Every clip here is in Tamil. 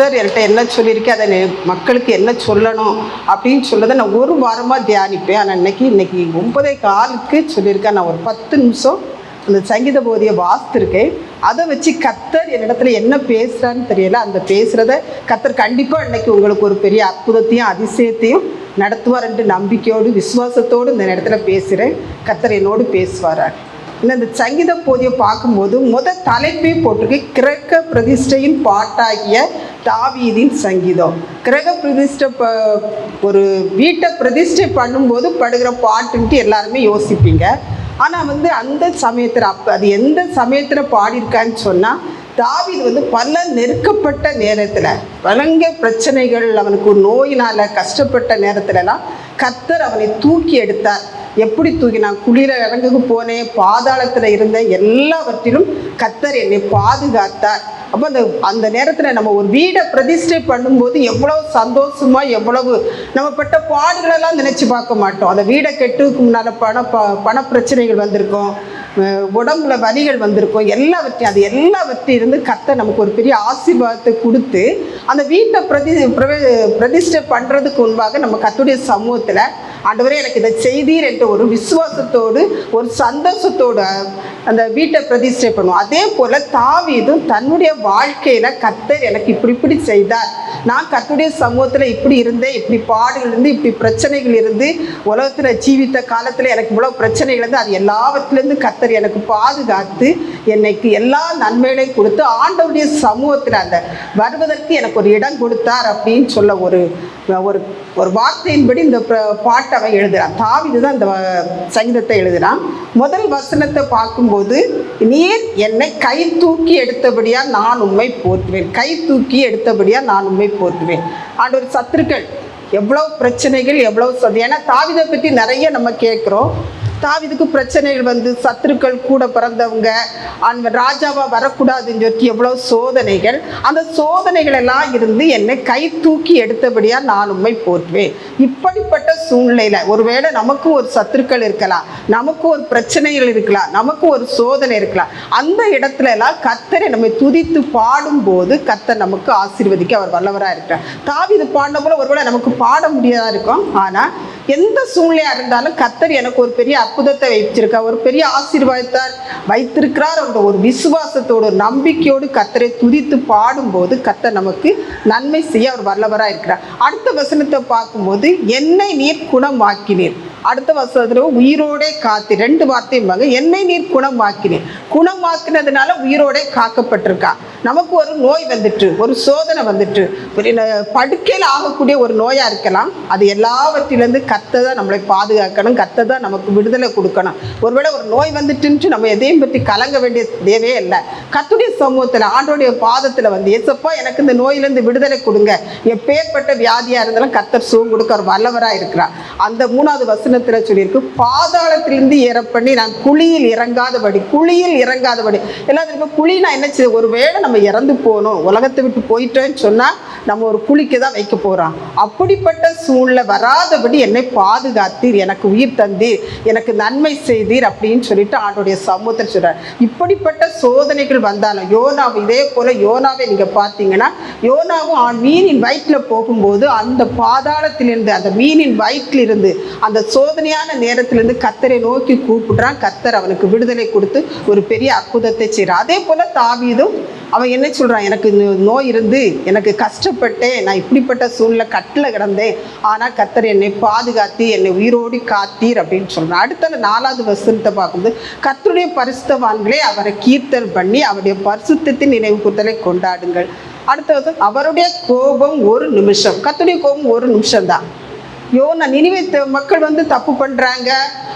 கத்தர் என்கிட்ட என்ன சொல்லியிருக்கேன் அதை மக்களுக்கு என்ன சொல்லணும் அப்படின்னு சொல்லதை நான் ஒரு வாரமாக தியானிப்பேன். ஆனால் இன்னைக்கு இன்னைக்கு ஒன்பதே காலுக்கு சொல்லியிருக்கேன். நான் ஒரு பத்து நிமிஷம் அந்த சங்கீத போதியை வாசித்திருக்கேன். அதை வச்சு கத்தர் என்னிடத்துல என்ன பேசுகிறான்னு தெரியல. அந்த பேசுகிறத கத்தர் கண்டிப்பாக இன்னைக்கு உங்களுக்கு ஒரு பெரிய அற்புதத்தையும் அதிசயத்தையும் நடத்துவார் என்று நம்பிக்கையோடு விசுவாசத்தோடு இந்த இடத்துல பேசுகிறேன் கத்தர் என்னோடு பேசுவாரார். இல்லை இந்த சங்கீத போதியை பார்க்கும்போது முத தலைப்பே போட்டிருக்கு. கிரக்க பிரதிஷ்டையின் பாட்டாகிய தாவீதின் சங்கீதம். கிரக பிரதிஷ்டை ப ஒரு வீட்டை பிரதிஷ்டை பண்ணும்போது படுகிற பாட்டுன்ட்டு எல்லாருமே யோசிப்பீங்க. ஆனால் வந்து அந்த சமயத்தில் அப்போ அது எந்த சமயத்தில் பாடியிருக்கான்னு சொன்னால் தாவீது வந்து பல நெருக்கப்பட்ட நேரத்தில் வழங்க பிரச்சனைகள் அவனுக்கு ஒரு நோயினால் கஷ்டப்பட்ட நேரத்துலலாம் கத்தர் அவனை தூக்கி எடுத்தார். எப்படி தூக்கி நான் குளிர இறங்குக்கு போனேன் பாதாளத்தில் இருந்த எல்லாவற்றிலும் கத்தர் என்னை பாதுகாத்தார். அப்போ அந்த அந்த நேரத்தில் நம்ம ஒரு வீடை பிரதிஷ்டை பண்ணும்போது எவ்வளவு சந்தோஷமாக எவ்வளவு நம்ம பட்ட பாடுகளெல்லாம் நினச்சி பார்க்க மாட்டோம். அந்த வீடை கெட்டுக்கு முன்னால் பண ப பண பிரச்சனைகள் வந்திருக்கும். உடம்புல வலிகள் வந்திருக்கும். எல்லாவற்றையும் அது எல்லாவற்றையும் இருந்து கத்தை நமக்கு ஒரு பெரிய ஆசீர்வாதத்தை கொடுத்து அந்த வீட்டை பிரதி பிரதிஷ்டை பண்ணுறதுக்கு முன்பாக நம்ம கத்துடைய சமூகத்தில் ஆண்டவரே எனக்கு இதை செய்தீர் என்ற ஒரு விசுவாசத்தோடு ஒரு சந்தோஷத்தோடு அந்த வீட்டை பிரதிஷ்டை பண்ணுவோம். அதே போல் தாவீதும் தன்னுடைய வாழ்க்கையில் கத்தர் எனக்கு இப்படி இப்படி செய்தார். நான் கத்துடைய சமூகத்தில் இப்படி இருந்தேன் இப்படி பாடுகள் இருந்து இப்படி பிரச்சனைகள் இருந்து உலகத்தில் ஜீவித்த காலத்தில் எனக்கு இவ்வளோ பிரச்சனைகள் இருந்து அது எல்லாவற்றிலேருந்து கத்தர் எனக்கு பாதுகாத்து என்னைக்கு எல்லா நன்மைகளையும் கொடுத்து ஆண்டவருடைய சமூகத்தில் அந்த வருவதற்கு எனக்கு ஒரு இடம் கொடுத்தார் அப்படின்னு சொல்ல ஒரு ஒரு ஒரு வார்த்தையின்படி இந்த பாட்டு பாட்டை அவன் எழுதுறான். தாவிது தான் இந்த வ- சங்கீதத்தை எழுதுறான். முதல் வசனத்தை பார்க்கும்போது நீர் என்னை கை தூக்கி எடுத்தபடியா நான் உண்மை போற்றுவேன். கை தூக்கி எடுத்தபடியா நான் உண்மை போற்றுவேன். ஆண்டவர் சத்துருக்கள் எவ்வளோ பிரச்சனைகள் எவ்வளோ சதி ஏன்னா தாவிதை பற்றி நிறைய நம்ம கேட்குறோம். தாவிதுக்கு பிரச்சனைகள் வந்து சத்துருக்கள் கூட பிறந்தவங்க அந்த ராஜாவா வரக்கூடாதுன்னு சொல்லி எவ்வளோ சோதனைகள் அந்த சோதனைகள் எல்லாம் இருந்து என்னை கை தூக்கி எடுத்தபடியா நான் உண்மை போற்றுவேன். இப்படிப்பட்ட சூழ்நிலையில ஒருவேளை நமக்கு ஒரு சத்துருக்கள் இருக்கலாம் நமக்கு ஒரு பிரச்சனைகள் இருக்கலாம் நமக்கு ஒரு சோதனை இருக்கலாம் அந்த இடத்துல எல்லாம் கத்தரை நம்ம துதித்து பாடும்போது கத்தர் நமக்கு ஆசீர்வதிக்க அவர் வல்லவராக இருக்கிறார். தாவிது பாடின போல ஒருவேளை நமக்கு பாட முடியாதா இருக்கும் ஆனால் எந்த சூழ்நிலையாக இருந்தாலும் கத்தர் எனக்கு ஒரு பெரிய அற்புதத்தை வைச்சிருக்கார் ஒரு பெரிய ஆசீர்வாதத்தார் வைத்திருக்கிறார் என்ற ஒரு விசுவாசத்தோடு ஒரு நம்பிக்கையோடு கத்தரை துதித்து பாடும்போது கத்தர் நமக்கு நன்மை செய்ய அவர் வல்லவராக இருக்கிறார். அடுத்த வசனத்தை பார்க்கும்போது என்னை நீர் குணமாக்கினீர். அடுத்த வசனத்தில் உயிரோடே காத்து ரெண்டு வார்த்தையும் என்னை நீர் குணமாக்கினீர். குணமாக்கினதுனால உயிரோடே காக்கப்பட்டிருக்கா. நமக்கு ஒரு நோய் வந்துட்டு ஒரு சோதனை வந்துட்டு ஒரு படுக்கையில் ஆகக்கூடிய ஒரு நோயாக இருக்கலாம். அது எல்லாவற்றிலேருந்து கத்தை தான் நம்மளை பாதுகாக்கணும் கத்தை தான் நமக்கு விடுதலை கொடுக்கணும். ஒருவேளை ஒரு நோய் வந்துட்டுன்ட்டு நம்ம எதையும் பற்றி கலங்க வேண்டிய தேவையே இல்லை. கத்துடைய சமூகத்தில் ஆண்டோடைய பாதத்தில் வந்து ஏசப்பா எனக்கு இந்த நோயிலேருந்து விடுதலை கொடுங்க. எப்பேற்பட்ட வியாதியாக இருந்தாலும் கத்தர் சுகம் கொடுக்க ஒரு வல்லவராக இருக்கிறார். அந்த மூணாவது வசனத்தில் சொல்லியிருக்கு பாதாளத்திலிருந்து ஏற பண்ணி நான் குழியில் இறங்காதபடி குழியில் இறங்காதபடி. எல்லாத்துக்கும் நான் என்ன செய்ய ஒரு வேளை நம்ம இறந்து போகணும் உலகத்தை விட்டு போயிட்டேன்னு சொன்னால் நம்ம ஒரு குழிக்கு தான் வைக்க போகிறோம் அப்படிப்பட்ட சூழ்நிலை வராதபடி என்னை பாதுகாத்தீர் எனக்கு உயிர் தந்தீர் எனக்கு நன்மை செய்தீர் அப்படின்னு சொல்லிட்டு ஆண்டுடைய சமூகத்தில் சொல்றார். இப்படிப்பட்ட சோதனைகள் வந்தாலும் யோனாவை இதே போல் யோனாவை நீங்க பார்த்தீங்கன்னா யோனாவும் மீனின் வயிற்றில் போகும்போது அந்த பாதாளத்திலிருந்து அந்த மீனின் வயிற்றிலிருந்து அந்த சோதனையான நேரத்திலிருந்து கத்தரை நோக்கி கூப்பிடுறான். கத்தர் அவனுக்கு விடுதலை கொடுத்து ஒரு பெரிய அற்புதத்தை செய்கிறான் அதே போல தாவீதும் அவன் என்ன சொல்கிறான் எனக்கு இந்த நோய் இருந்து எனக்கு கஷ்டப்பட்டேன். நான் இப்படிப்பட்ட சூழ்நிலை கட்டில் கிடந்தேன். ஆனால் கத்தர் என்னை பாதுகாத்து என்னை உயிரோடி காத்தீர் அப்படின்னு சொல்கிறான் அடுத்த நாலாவது வசனத்தை பார்க்கும்போது கத்தருடைய பரிசுத்தவான்களே அவரை கீர்த்தல் பண்ணி அவருடைய பரிசுத்தத்தின் நினைவு கூத்தலை கொண்டாடுங்கள். அடுத்தது அவருடைய கோபம் ஒரு நிமிஷம். கத்துடைய கோபம் ஒரு நிமிஷம் தான் நான் நினைவே மக்கள் வந்து தப்பு பண்ணுறாங்க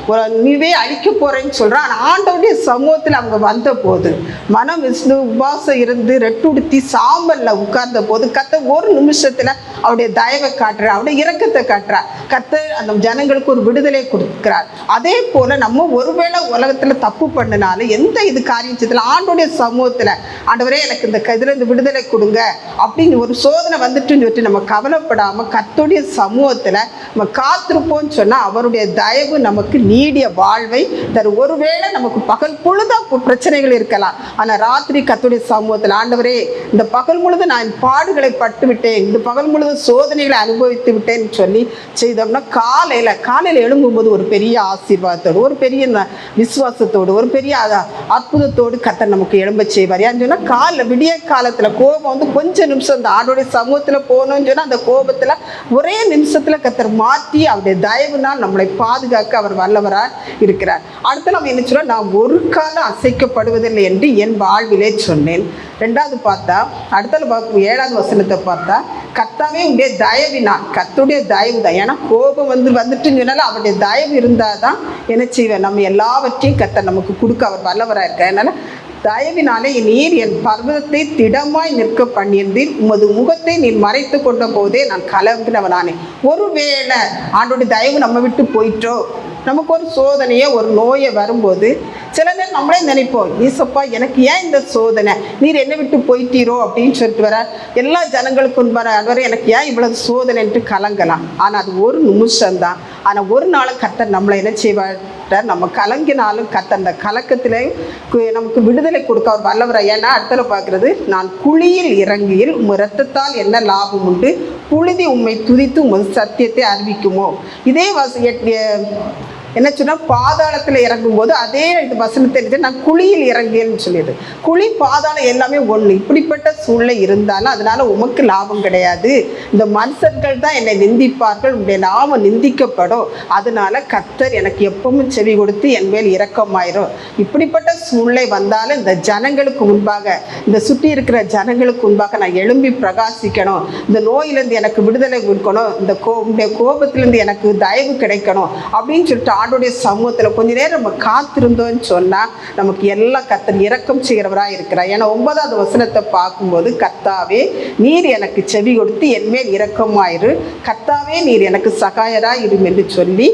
ஒரு நினைவே அழிக்க போறேன்னு சொல்றான் ஆனா சமூகத்தில் அவங்க வந்த போது மனம் விஷ்ணு உபாசம் இருந்து ரெட்டுடுத்தி சாம்பல்ல உட்கார்ந்த போது கத்த ஒரு நிமிஷத்துல அவருடைய தயவை காட்டுற அவருடைய இரக்கத்தை காட்டுறா கத்த அந்த ஜனங்களுக்கு ஒரு விடுதலை கொடுக்கிறார். அதே போல நம்ம ஒருவேளை உலகத்துல தப்பு பண்ணினாலும் எந்த இது காரியம் ஆண்டோடைய சமூகத்துல ஆண்டவரே எனக்கு இந்த க- இதுல விடுதலை கொடுங்க அப்படின்னு ஒரு சோதனை வந்துட்டுன்னு சொல்லிட்டு நம்ம கவலைப்படாம கத்துடைய சமூகத்துல நம்ம காத்திருப்போம்னு சொன்னா அவருடைய தயவு நமக்கு நீடிய வாழ்வை தரும் ஒருவேளை நமக்கு பகல் பொழுது பிரச்சனைகள் இருக்கலாம். ஆனால் ராத்திரி கத்துடைய சமூகத்தில் ஆண்டவரே இந்த பகல் முழுது நான் பாடுகளை பட்டு விட்டேன் இந்த பகல் முழுது சோதனைகளை அனுபவித்து விட்டேன்னு சொல்லி செய்தோம்னா காலையில் காலையில் எழும்பும்போது ஒரு பெரிய ஆசீர்வாதத்தோடு ஒரு பெரிய ந- விசுவாசத்தோடு ஒரு பெரிய அற்புதத்தோடு கத்தர் நமக்கு எழும்ப செய்வார். ஏன்னு சொன்னால் காலில் விடிய காலத்தில் கோபம் வந்து கொஞ்ச நிமிஷம் அந்த ஆண்டோடைய சமூகத்தில் போகணும்னு சொன்னால் அந்த கோபத்தில் ஒரே நிமிஷத்தில் கத்தர் மாற்றி அவருடைய தயவுனால் நம்மளை பாதுகாக்க அவர் வல்லவராய் இருக்கிறார். அடுத்து நம்ம என்ன சொல்றோம்? நான் ஒரு காலம் அசைக்கப்படுவதில்லை என்று என் வாழ்விலே சொன்னேன். ரெண்டாவது பார்த்தா அடுத்தது பார்க்கும் ஏழாவது வசனத்தை பார்த்தா கத்தாவே உடைய தயவினால் கத்துடைய தயவு தான். ஏன்னா கோபம் வந்து வந்துட்டுன்னு சொன்னாலும் அவருடைய தயவு இருந்தால் தான் என்ன செய்வேன்? நம்ம எல்லாவற்றையும் கர்த்தர் நமக்கு கொடுக்க அவர் வல்லவராக இருக்க அதனால் தயவினாலே நீர் என் பர்வதத்தை திடமாய் நிற்க பண்ணியிருந்தீர். உமது முகத்தை நீர் மறைத்து கொண்ட போதே நான் கலங்கினவனானே ஒருவேளை ஆண்டோடைய தயவு நம்ம விட்டு போயிட்டோ? நமக்கு ஒரு சோதனையே ஒரு நோயை வரும்போது சில நேரம் நம்மளே நினைப்போம் ஈசப்பா எனக்கு ஏன் இந்த சோதனை? நீர் என்னை விட்டு போயிட்டீரோ? அப்படின்னு சொல்லிட்டு வர எல்லா ஜனங்களுக்கும் வர வர எனக்கு ஏன் இவ்வளவு சோதனைன்ட்டு கலங்கலாம். ஆனால் அது ஒரு நிமிஷம்தான். ஆனால் ஒரு நாளும் கத்தர் நம்மளை என்ன செய்வார் நம்ம கலங்கினாலும் கர்த்தர் அந்த கலக்கத்திலே நமக்கு விடுதலை கொடுக்க அவர் வல்லவர் ஏன்னா அடுத்தல பார்க்குறது நான் குழியில் இறங்கியில் உம் ரத்தத்தால் என்ன லாபம் உண்டு? புழுதி உண்மை துதித்து உமது சத்தியத்தை அறிவிக்குமோ? இதே வச எட்- என்ன சொன்னால் பாதாளத்தில் இறங்கும்போது அதே இது வசனம் தெரிஞ்சு நான் குழியில் இறங்கியேன்னு சொல்லியது. குழி பாதாளம் எல்லாமே ஒன்று இப்படிப்பட்ட சூழ்நிலை இருந்தாலும் அதனால் உமக்கு லாபம் கிடையாது. இந்த மனுஷர்கள் தான் என்னை நிந்திப்பார்கள். உடைய நாமம் நிந்திக்கப்படும். அதனால கத்தர் எனக்கு எப்பவும் செவி கொடுத்து என் மேல் இரக்கமாயிரும். இப்படிப்பட்ட சூழ்நிலை வந்தாலும் இந்த ஜனங்களுக்கு முன்பாக இந்த சுற்றி இருக்கிற ஜனங்களுக்கு முன்பாக நான் எழும்பி பிரகாசிக்கணும். இந்த நோயிலேருந்து எனக்கு விடுதலை கொடுக்கணும். இந்த கோ இந்த கோபத்திலிருந்து எனக்கு தயவு கிடைக்கணும். அப்படின்னு சொல்லிட்டு ஆண்டுடைய சமூகத்தில் கொஞ்ச நேரம் நம்ம காத்திருந்தோம்னு சொன்னால் நமக்கு எல்லாம் கத்தர் இறக்கம் செய்கிறவராக இருக்கிறார். ஏன்னா ஒன்பதாவது வசனத்தை பார்க்கும்போது கத்தாவே நீர் எனக்கு செவி கொடுத்து என்மேல் இறக்கமாயிரு கத்தாவே நீர் எனக்கு சகாயராக இரும் என்று சொல்லி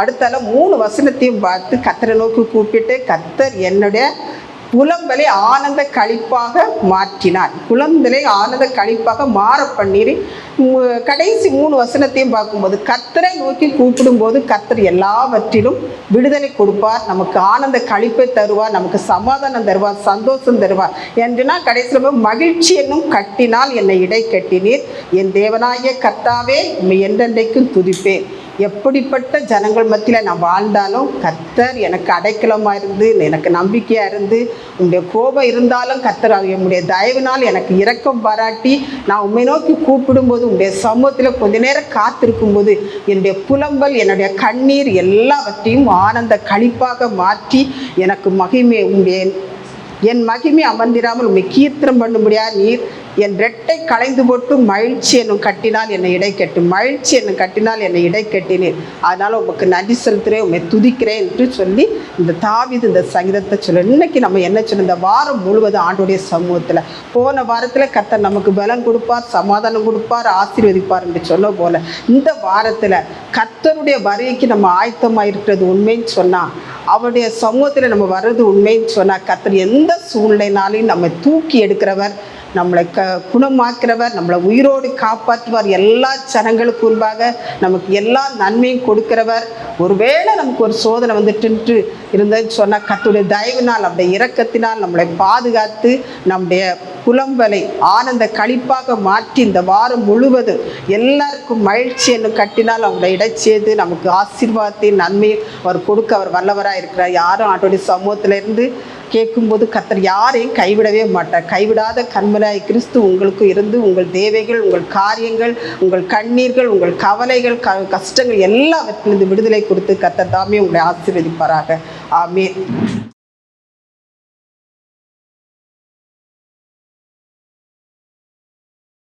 அடுத்தால மூணு வசனத்தையும் பார்த்து கத்தரை நோக்கி கூப்பிட்டு கத்தர் என்னுடைய புலம்பலை ஆனந்த கழிப்பாக மாற்றினார். புலம்பலை ஆனந்த கழிப்பாக மாற பண்ணி கடைசி மூணு வசனத்தையும் பார்க்கும்போது கத்தரை நோக்கி கூப்பிடும்போது கத்தர் எல்லாவற்றிலும் விடுதலை கொடுப்பார். நமக்கு ஆனந்த கழிப்பை தருவார் நமக்கு சமாதானம் தருவார் சந்தோஷம் தருவார். என்றுனா கடைசியில் போய் மகிழ்ச்சி என்னும் கட்டினால் என்னை இடை கட்டினீர். என் தேவனாகிய கர்த்தாவே என்றென்றைக்கும் துதிப்பேன். எப்படிப்பட்ட ஜனங்கள் மத்தியில் நான் வாழ்ந்தாலும் கர்த்தர் எனக்கு அடைக்கலமாக இருந்து எனக்கு நம்பிக்கையாக இருந்து உங்களுடைய கோபம் இருந்தாலும் கர்த்தர் என்னுடைய தயவினால் எனக்கு இரக்கம் பாராட்டி நான் உண்மை நோக்கி கூப்பிடும்போது உங்களுடைய சமூகத்தில் கொஞ்ச நேரம் காத்திருக்கும் போது என்னுடைய புலம்பல் என்னுடைய கண்ணீர் எல்லாவற்றையும் ஆனந்த கழிப்பாக மாற்றி எனக்கு மகிமை உங்களுடைய என் மகிமை அமர்ந்திராமல் உண்மை கீர்த்தனம் பண்ணும்படியா நீர் என் ரெட்டை களைந்து போட்டு மகிழ்ச்சி என்னும் கட்டினால் என்னை இடை கட்டு. மகிழ்ச்சி என்னும் கட்டினால் என்னை இடை கட்டினேன் அதனால் உமக்கு நன்றி செலுத்துகிறேன் உண்மை துதிக்கிறேன் என்று சொல்லி இந்த தாவிது இந்த சங்கீதத்தை சொல்ல இன்னைக்கு நம்ம என்ன சொல்ல இந்த வாரம் முழுவதும் ஆண்டுடைய சமூகத்தில். போன வாரத்தில் கத்தர் நமக்கு பலம் கொடுப்பார் சமாதானம் கொடுப்பார் ஆசீர்வதிப்பார் என்று சொன்ன போல இந்த வாரத்தில் கத்தருடைய வருகைக்கு நம்ம ஆயத்தமாக இருக்கிறது உண்மைன்னு சொன்னால் அவருடைய சமூகத்தில் நம்ம வர்றது உண்மைன்னு சொன்னால் கத்தர் எந்த சூழ்நிலைனாலையும் நம்ம தூக்கி எடுக்கிறவர் நம்மளை க குணமாக்கிறவர் நம்மளை உயிரோடு காப்பாற்றுவார் எல்லா ஜனங்களுக்கு முன்பாக. நமக்கு எல்லா நன்மையும் கொடுக்கிறவர். ஒருவேளை நமக்கு ஒரு சோதனை வந்துட்டு இருந்ததுன்னு சொன்னால் கத்துடைய தயவினால் நம்முடைய இரக்கத்தினால் நம்மளை பாதுகாத்து நம்முடைய புலம்பலை ஆனந்த கழிப்பாக மாற்றி இந்த வாரம் முழுவதும் எல்லாருக்கும் மகிழ்ச்சி என்னும் கட்டினால் அவங்களை இடைச்சேது நமக்கு ஆசீர்வாதத்தையும் நன்மையும் அவர் கொடுக்க அவர் வல்லவராக இருக்கிறார் யாரும் ஆட்டோடைய சமூகத்திலிருந்து கேட்கும்போது கத்தர் யாரையும் கைவிடவே மாட்டார். கைவிடாத கண்மலாய் கிறிஸ்து உங்களுக்கு இருந்து உங்கள் தேவைகள் உங்கள் காரியங்கள் உங்கள் கண்ணீர்கள் உங்கள் கவலைகள் க கஷ்டங்கள் எல்லாவற்றிலிருந்து விடுதலை கொடுத்து கத்தர் தாமே உங்களை ஆசீர்வதிப்பாராக. ஆமே